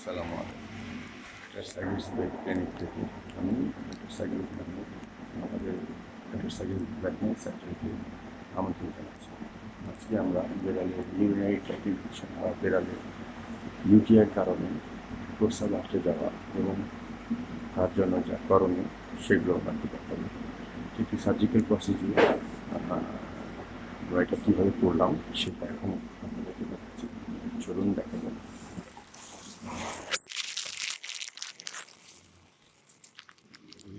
আসসালামু থেকে আমি আমন্ত্রণ জানাচ্ছি। আজকে আমরা বেড়ালের ইউরিনারি বা বেড়ালের কারণে প্রস্রাব আটকে যাওয়া এবং তার জন্য যা করণীয় সেগুলো আমাকে দেখাবো। একটি সার্জিক্যাল আমরা এটা কীভাবে করলাম সেটা এখন আপনাদেরকে দেখাচ্ছি। চলুন দেখা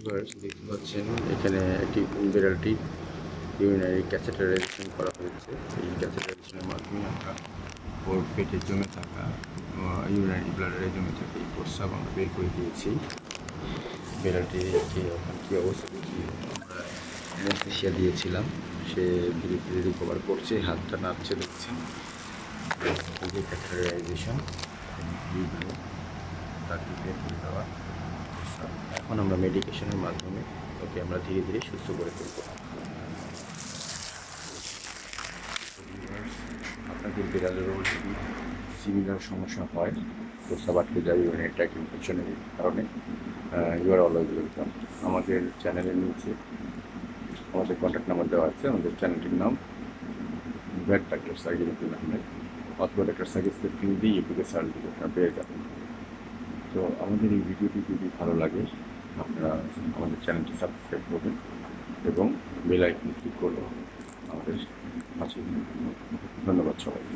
দেখতে পাচ্ছেন এখানে একটি বিড়ালটি ইউরিনারি ক্যাথেটারাইজেশন করা হয়েছে। এই ক্যাথেটারাইজেশনের মাধ্যমে আমরা ওর পেটে জমে থাকা ইউরিনারি ব্লাডারে জমে থাকা এই প্রস্রাব আমরা বের করে দিয়েছি। বিড়ালটিকে এখন কী অবস্থা দেখি, আমরা অ্যানেস্থেশিয়া দিয়েছিলাম। সে ধীরে ধীরে রিকভার করছে, হাতটা নাড়ছে, দেখছেন। ক্যাথেটারাইজেশন তাকে বের দেওয়া এখন আমরা মেডিকেশনের মাধ্যমে ওকে আমরা ধীরে ধীরে সুস্থ করে তুলব। আপনাদের বিড়ালেরও যদি সিমিলার সমস্যা হয় প্রস্রাব আটকে যায় ইউরিনারি ট্র্যাক ইনফেকশনের কারণে ইউ আর অলওয়েজ ওয়েলকাম আমাদের চ্যানেলের নিচে আমাদের কন্ট্যাক্ট নাম্বার দেওয়া আছে, আমাদের চ্যানেলটির নাম ভ্যাট ডাক্তার সাইকিল আহমেদ, অথবা ডাক্তার স্ক্রিন দিয়ে ইউটিউবে সার্চ দিলে পেয়ে যাবেন। তো আমাদের এই ভিডিওটি যদি ভালো লাগে আপনারা আমাদের চ্যানেলটি সাবস্ক্রাইব করবেন এবং বেল আইকন ক্লিক করবেন আমাদের আছে ধন্যবাদ সবাইকে।